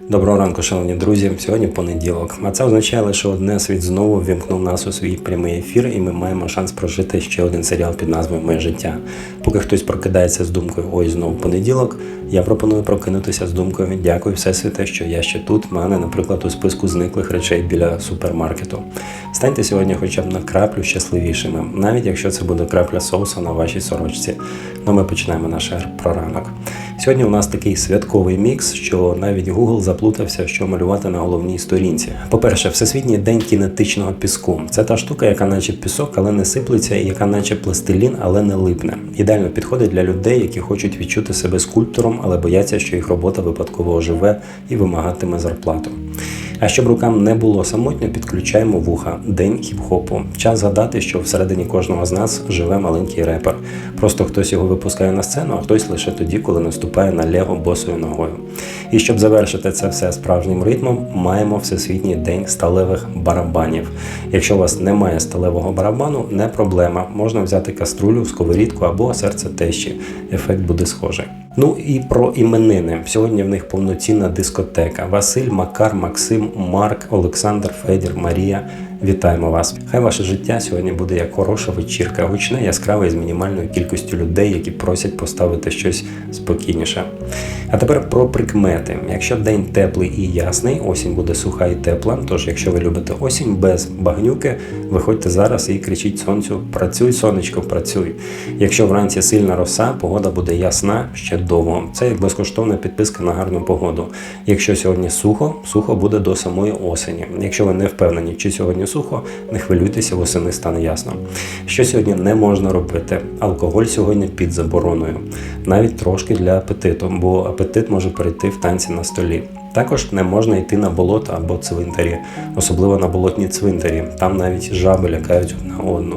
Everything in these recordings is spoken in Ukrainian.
Доброго ранку, шановні друзі. Сьогодні понеділок. А це означає лише одне світ знову вімкнув нас у свій прямий ефір, і ми маємо шанс прожити ще один серіал під назвою Моє життя. Поки хтось прокидається з думкою Ой, знову понеділок. Я пропоную прокинутися з думкою Дякую, Всесвіте, що я ще тут. в Мене, наприклад, у списку зниклих речей біля супермаркету. Станьте сьогодні хоча б на краплю щасливішими, навіть якщо це буде крапля соусу на вашій сорочці. Ну, ми починаємо наш ер про ранок. Сьогодні у нас такий святковий мікс, що навіть Google заплутався, що малювати на головній сторінці. По-перше, Всесвітній день кінетичного піску. Це та штука, яка наче пісок, але не сиплеться, і яка наче пластилін, але не липне. Ідеально підходить для людей, які хочуть відчути себе скульптором, але бояться, що їх робота випадково оживе і вимагатиме зарплату. А щоб рукам не було самотньо, підключаємо вуха День хіп-хопу. Час згадати, що всередині кожного з нас живе маленький репер. Просто хтось його випускає на сцену, а хтось лише тоді, коли наступає на лего босою ногою. І щоб завершити це все справжнім ритмом, маємо всесвітній день сталевих барабанів. Якщо у вас немає сталевого барабану, не проблема. Можна взяти каструлю, сковорідку або серце тещі. Ефект буде схожий. Ну і про іменини. Сьогодні в них повноцінна дискотека. Василь, Макар, Максим, Марк, Олександр, Федір, Марія. Вітаємо вас! Хай ваше життя сьогодні буде як хороша вечірка, гучне, яскраве з мінімальною кількістю людей, які просять поставити щось спокійніше. А тепер про прикмети. Якщо день теплий і ясний, осінь буде суха і тепла. Тож, якщо ви любите осінь без багнюки, виходьте зараз і кричіть сонцю: працюй, сонечко, працюй. Якщо вранці сильна роса, погода буде ясна ще довго. Це як безкоштовна підписка на гарну погоду. Якщо сьогодні сухо, сухо буде до самої осені. Якщо ви не впевнені, чи сьогодні сухо, не хвилюйтеся, восени стане ясно. Що сьогодні не можна робити? Алкоголь сьогодні під забороною, навіть трошки для апетиту, бо апетит може перейти в танці на столі. Також не можна йти на болото або цвинтарі, особливо на болотні цвинтарі. Там навіть жаби лякають одна одну.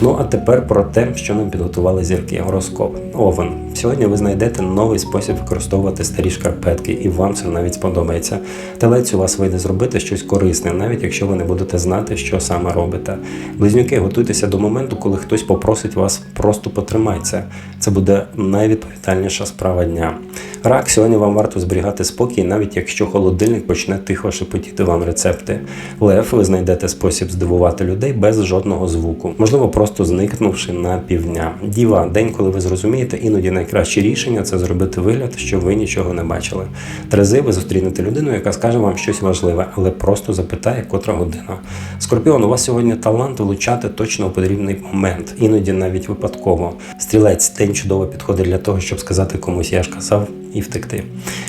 Ну а тепер про те, що нам підготували зірки. Гороскоп. Овен. Сьогодні ви знайдете новий спосіб використовувати старі шкарпетки, і вам це навіть сподобається. Телець у вас вийде зробити щось корисне, навіть якщо ви не будете знати, що саме робите. Близнюки, готуйтеся до моменту, коли хтось попросить вас просто потримай це. Буде найвідповідальніша справа дня. Рак, сьогодні вам варто зберігати спокій, навіть якщо холодильник почне тихо шепотіти вам рецепти. Лев, ви знайдете спосіб здивувати людей без жодного звуку, можливо, просто зникнувши на півдня. Діва, день, коли ви зрозумієте, іноді найкраще рішення це зробити вигляд, що ви нічого не бачили. Терези, ви зустрінете людину, яка скаже вам щось важливе, але просто запитає, котра година. Скорпіон, у вас сьогодні талант влучати точно у потрібний момент, іноді навіть випадково. Стрілець, день чудово підходить для того, щоб сказати комусь, я ж казав. І втекти.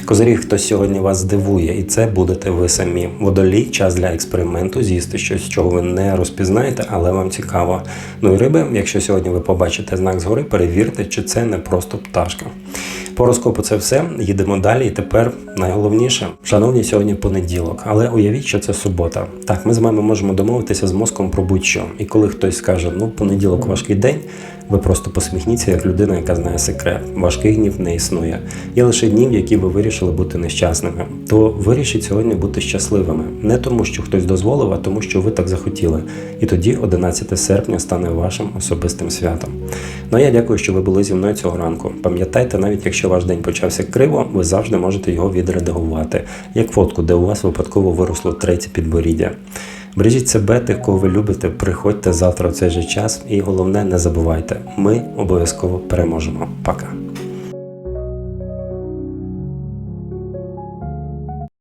Козирі, хтось сьогодні вас здивує, і це будете ви самі. Водолій час для експерименту, з'їсти щось, чого ви не розпізнаєте, але вам цікаво. Ну і риби, якщо сьогодні ви побачите знак згори, перевірте, чи це не просто пташка. По розкопу це все. Їдемо далі. І тепер найголовніше, шановні, сьогодні понеділок, але уявіть, що це субота. Так, ми з вами можемо домовитися з мозком про будь-що. І коли хтось скаже, ну понеділок важкий день, ви просто посміхніться як людина, яка знає секрет. Важкий гнів не існує. Є лише дні, в які ви вирішили бути нещасними. То вирішіть сьогодні бути щасливими. Не тому, що хтось дозволив, а тому, що ви так захотіли. І тоді 11 серпня стане вашим особистим святом. Ну а я дякую, що ви були зі мною цього ранку. Пам'ятайте, навіть якщо ваш день почався криво, ви завжди можете його відредагувати, як фотку, де у вас випадково виросло третє підборіддя. Бережіть себе, тих, кого ви любите, приходьте завтра в цей же час, і головне, не забувайте, ми обов'язково переможемо. Пока.